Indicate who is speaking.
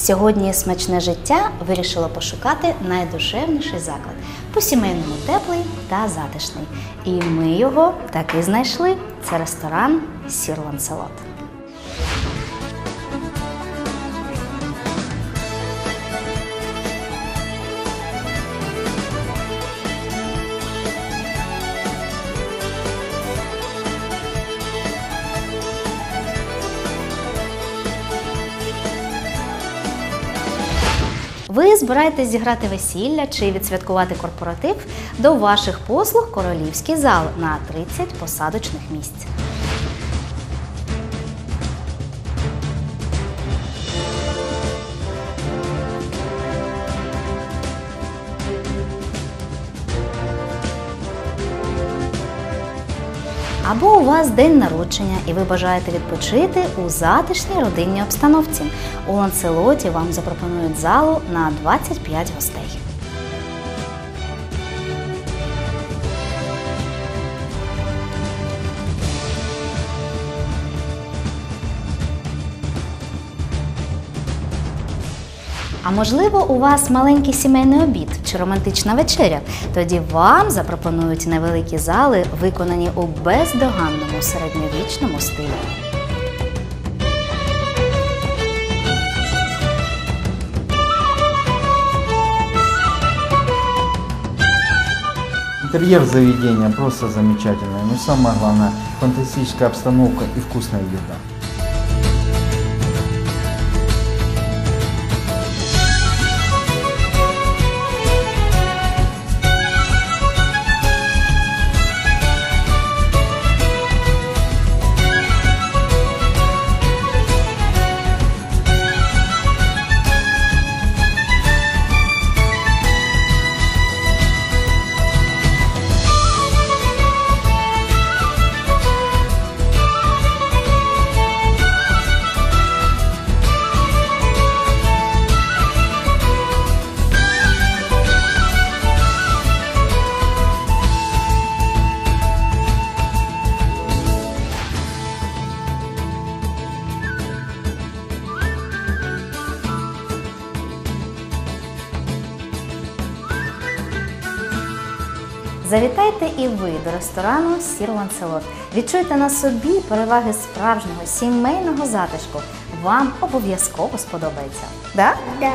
Speaker 1: Сьогодні смачне життя вирішило пошукати найдушевніший заклад по-сімейному теплий та затишний. І ми його таки знайшли. Це ресторан Сір Ви збираєтесь зіграти весілля чи відсвяткувати корпоратив до ваших послуг королівський зал на 30 посадочних місць. Або у вас день народження, і ви бажаєте відпочити у затишній родинній обстановці. У ланцелоті вам запропонують залу на 25 гостей. А можливо, у вас маленький сімейний обід чи романтична вечеря? Тоді вам запропонують невеликі зали, виконані у бездоганному середньовічному стилі.
Speaker 2: Интерьер заведения просто замечательный. Но самое главное, фантастическая обстановка и вкусная еда.
Speaker 1: Завітайте і ви до ресторану Сір Ланселот. Відчуйте на собі переваги справжнього сімейного затишку. Вам обов'язково сподобається. Да?
Speaker 3: Да.